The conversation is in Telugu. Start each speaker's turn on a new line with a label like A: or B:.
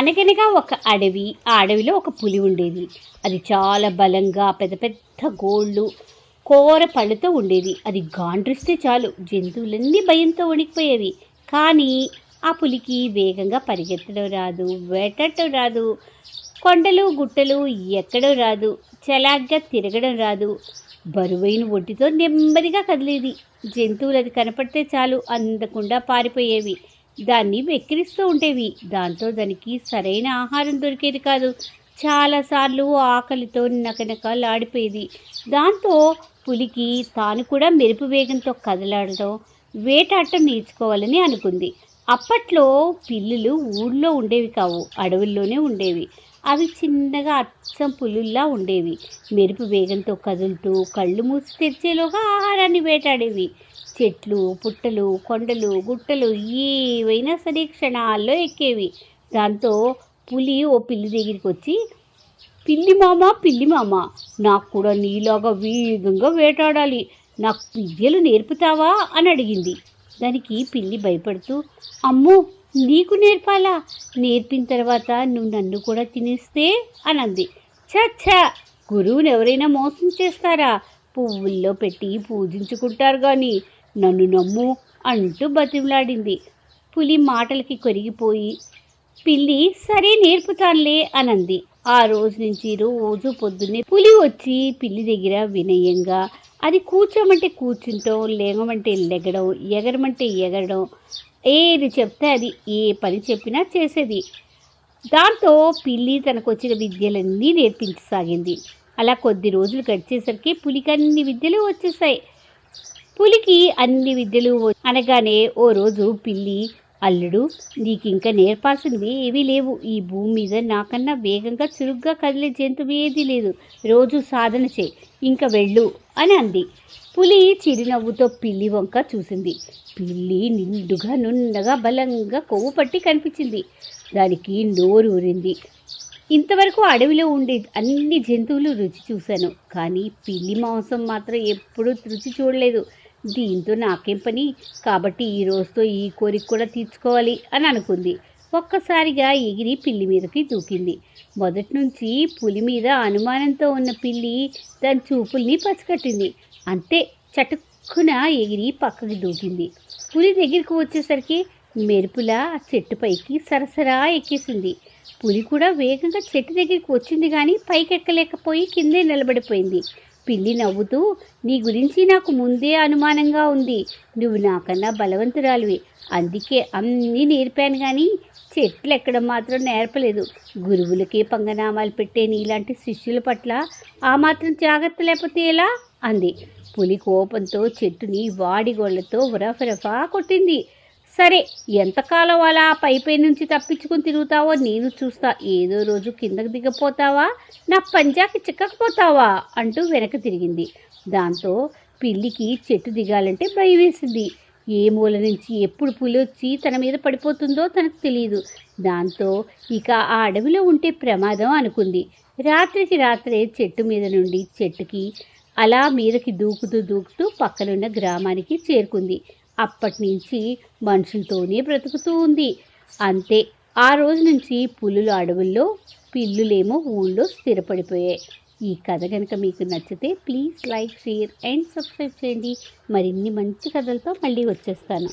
A: అనగనగా ఒక అడవి ఆ అడవిలో ఒక పులి ఉండేది. అది చాలా బలంగా పెద్ద పెద్ద గోళ్ళు కోర పళ్ళతో ఉండేది. అది గాండ్రిస్తే చాలు జంతువులన్నీ భయంతో వణికిపోయేవి. కానీ ఆ పులికి వేగంగా పరిగెత్తడం రాదు వేటట్టడం రాదు. కొండలు గుట్టలు ఎక్కడం రాదు చలాగ్గా తిరగడం రాదు. బరువైన ఒంటితో నెమ్మదిగా కదిలేది. జంతువులు అది కనపడితే చాలు అందకుండా పారిపోయేవి. దాన్ని వెక్కిరిస్తూ ఉండేవి. దాంతో దానికి సరైన ఆహారం దొరికేది కాదు. చాలాసార్లు ఆకలితో నకనకలాడిపోయేది. దాంతో పులికి తాను కూడా మెరుపు వేగంతో కదలాడటం వేటాడటం నేర్చుకోవాలని అనుకుంది. అప్పట్లో పిల్లులు ఊళ్ళో ఉండేవి కావు అడవుల్లోనే ఉండేవి. అవి చిన్నగా అచ్చం పులుల్లా ఉండేవి. మెరుపు వేగంతో కదులుతూ కళ్ళు మూసి తెరిచేలోగా ఆహారాన్ని వేటాడేవి. చెట్లు పుట్టలు కొండలు గుట్టలు ఏవైనా సరే క్షణాల్లో ఎక్కేవి. దాంతో పులి ఓ పిల్లి దగ్గరికి వచ్చి పిల్లి మామ పిల్లి మామ నాకు కూడా నీలాగా వేగంగా వేటాడాలి. నాకు విద్యలు నేర్పుతావా? అని అడిగింది. దానికి పిల్లి భయపడుతూ అమ్మో నీకు నేర్పాలా? నేర్పిన తర్వాత నువ్వు నన్ను కూడా తినేస్తే? అని అంది చచ్చా గురువుని ఎవరైనా మోసం చేస్తారా? పువ్వుల్లో పెట్టి పూజించుకుంటారు కానీ నన్ను నమ్ము అంటూ బతిమలాడింది. పులి మాటలకి కొరిగిపోయి పిల్లి సరే నేర్పుతానులే అనంది. ఆ రోజు నుంచి రోజు పొద్దున్నే పులి వచ్చి పిల్లి దగ్గర వినయంగా అది కూర్చోమంటే కూర్చుంటాం లేగమంటే లెగడం ఎగరమంటే ఎగరడం ఏది చెప్తే అది ఏ పని చెప్పినా చేసేది. దాంతో పిల్లి తనకు వచ్చిన విద్యలన్నీ నేర్పించసాగింది. అలా కొద్ది రోజులు గడిచేసరికి పులికి అన్ని విద్యలు వచ్చేసాయి. పులికి అన్ని విద్యలు అనగానే ఓ రోజు పిల్లి అల్లుడు నీకు ఇంకా నేర్పాల్సినవి ఏవీ లేవు. ఈ భూమి మీద నాకన్నా వేగంగా చురుగ్గా కదిలే జంతువు ఏదీ లేదు. రోజు సాధన చేయి ఇంకా వెళ్ళు అని అంది. పులి చిరునవ్వుతో పిల్లి వంక చూసింది. పిల్లి నిండుగా నున్నగా బలంగా కొవ్వు పట్టి కనిపించింది. దానికి నోరు ఊరింది. ఇంతవరకు అడవిలో ఉండే అన్ని జంతువులు రుచి చూశాను. కానీ పిల్లి మాంసం మాత్రం ఎప్పుడూ రుచి చూడలేదు. దీంతో నాకేం పని? కాబట్టి ఈ రోజుతో ఈ కోరిక కూడా తీర్చుకోవాలి అని అనుకుంది. ఒక్కసారిగా ఎగిరి పిల్లి మీదకి దూకింది. మొదటి నుంచి పులి మీద అనుమానంతో ఉన్న పిల్లి దాని చూపుల్ని పసిగట్టింది. అంతే చటుక్కున ఎగిరి పక్కకి దూకింది. పులి దగ్గరికి వచ్చేసరికి మెరుపులా చెట్టు పైకి సరసరా ఎక్కేసింది. పులి కూడా వేగంగా చెట్టు దగ్గరికి వచ్చింది కానీ పైకి ఎక్కలేకపోయి కిందే నిలబడిపోయింది. పిల్లి నవ్వుతూ నీ గురించి నాకు ముందే అనుమానంగా ఉంది. నువ్వు నాకన్నా బలవంతురాలివి. అందుకే అన్నీ నేర్పాను కానీ చెట్లు ఎక్కడం మాత్రం నేర్పలేదు. గురువులకే పంగనామాలు పెట్టే నీలాంటి శిష్యుల పట్ల ఆ మాత్రం జాగ్రత్త లేకపోతే ఎలా? అంది. పులి కోపంతో చెట్టుని వాడిగోళ్ళతో రఫరఫా కొట్టింది. సరే ఎంతకాలం అలా ఆ పైపై నుంచి తప్పించుకుని తిరుగుతావో నేను చూస్తా. ఏదో రోజు కిందకు దిగపోతావా? నా పంజాకి చిక్కకపోతావా? అంటూ వెనక తిరిగింది. దాంతో పిల్లికి చెట్టు దిగాలంటే భయం వేసింది ఏ మూల నుంచి ఎప్పుడు పులి వచ్చి తన మీద పడిపోతుందో తనకు తెలియదు దాంతో ఇక ఆ అడవిలో ఉంటే ప్రమాదం అనుకుంది. రాత్రికి రాత్రే చెట్టు మీద నుండి చెట్టుకి అలా మీదకి దూకుతూ దూకుతూ పక్కనున్న గ్రామానికి చేరుకుంది. అప్పటి నుంచి మనుషులతోనే బ్రతుకుతూ ఉంది. అంతే ఆ రోజు నుంచి పులులు అడవుల్లో పిల్లులేమో ఊళ్ళో స్థిరపడిపోయాయి. ఈ కథ కనుక మీకు నచ్చితే please like share and subscribe చేయండి. మరిన్ని మంచి కథలతో మళ్ళీ వచ్చేస్తాను.